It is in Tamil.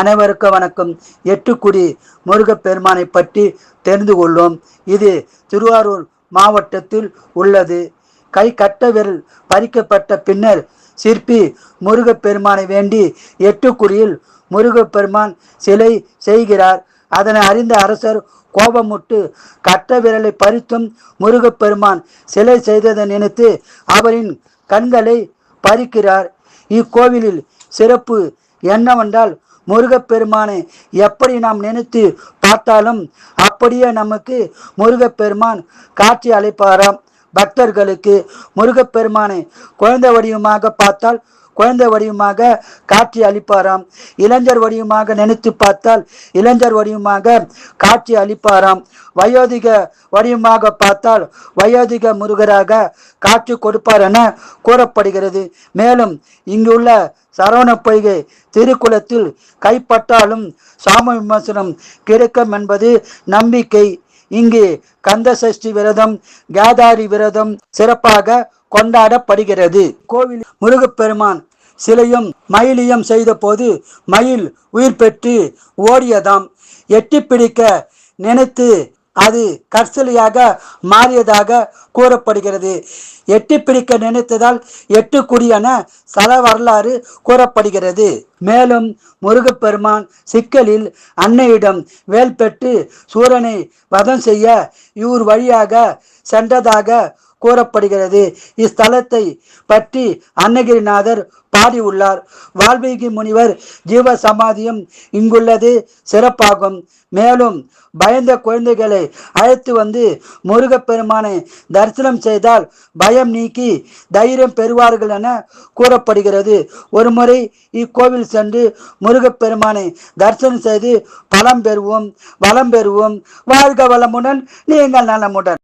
அனைவருக்கும் வணக்கம். எட்டுக்குடி முருகப்பெருமானை பற்றி தெரிந்து கொள்வோம். இது திருவாரூர் மாவட்டத்தில் உள்ளது. கை கட்ட விரல் பறிக்கப்பட்ட பின்னர் சிற்பி முருகப்பெருமானை வேண்டி எட்டுக்குடியில் முருகப்பெருமான் சிலை செய்கிறார். அதனை அறிந்த அரசர் கோபமுட்டு கட்ட விரலை பறித்தும் முருகப்பெருமான் சிலை செய்ததை நினைத்து அவரின் கண்களை பறிக்கிறார். இக்கோவிலில் சிறப்பு என்னவென்றால் முருகப்பெருமானை எப்படி நாம் நினைத்து பார்த்தாலும் அப்படியே நமக்கு முருகப்பெருமான் காட்சி அளிப்பாராம். பக்தர்களுக்கு முருகப்பெருமானை குழந்தை வடிவமாக பார்த்தால் குழந்தை வடிவமாக காட்சி அளிப்பாராம். இளைஞர் வடிவமாக நினைத்து பார்த்தால் இளைஞர் வடிவமாக காட்சி அளிப்பாராம். வயோதிக வடிவமாக பார்த்தால் வயோதிக முருகராக காட்சி கொடுப்பார் என கூறப்படுகிறது. மேலும் இங்குள்ள சரவண பொய்கை திருக்குளத்தில் கைப்பட்டாலும் சாம விமர்சனம் கிடைக்கும் என்பது நம்பிக்கை. இங்கு கந்த சஷ்டி விரதம் கேதாரி விரதம் சிறப்பாக கொண்டாடப்படுகிறது. கோவில் முருகப்பெருமான் சிலையும் மயிலியும் செய்த போது மயில் உயிர் பெற்று ஓடியதாம். எட்டி பிடிக்க நினைத்து அது கற்சலையாக மாறியதாக கூறப்படுகிறது. எட்டி பிடிக்க நினைத்ததால் எட்டு குடியென சல வரலாறு கூறப்படுகிறது. மேலும் முருகப்பெருமான் சிக்கலில் அன்னையிடம் வேல் பெற்று சூரனை வதம் செய்ய இவர் வழியாக சென்றதாக கூறப்படுகிறது. இஸ்தலத்தை பற்றி அன்னகிரிநாதர் பாடியுள்ளார். வால்மீகி முனிவர் ஜீவ சமாதியும் இங்குள்ளது சிறப்பாகும். மேலும் பயந்த குழந்தைகளை அழைத்து வந்து முருகப்பெருமானை தரிசனம் செய்தால் பயம் நீக்கி தைரியம் பெறுவார்கள் என கூறப்படுகிறது. ஒருமுறை இக்கோவில் சென்று முருகப்பெருமானை தரிசனம் செய்து பலம் பெறுவோம் வளம் பெறுவோம். வாழ்க வளமுடன் நீங்கள் நலமுடன்.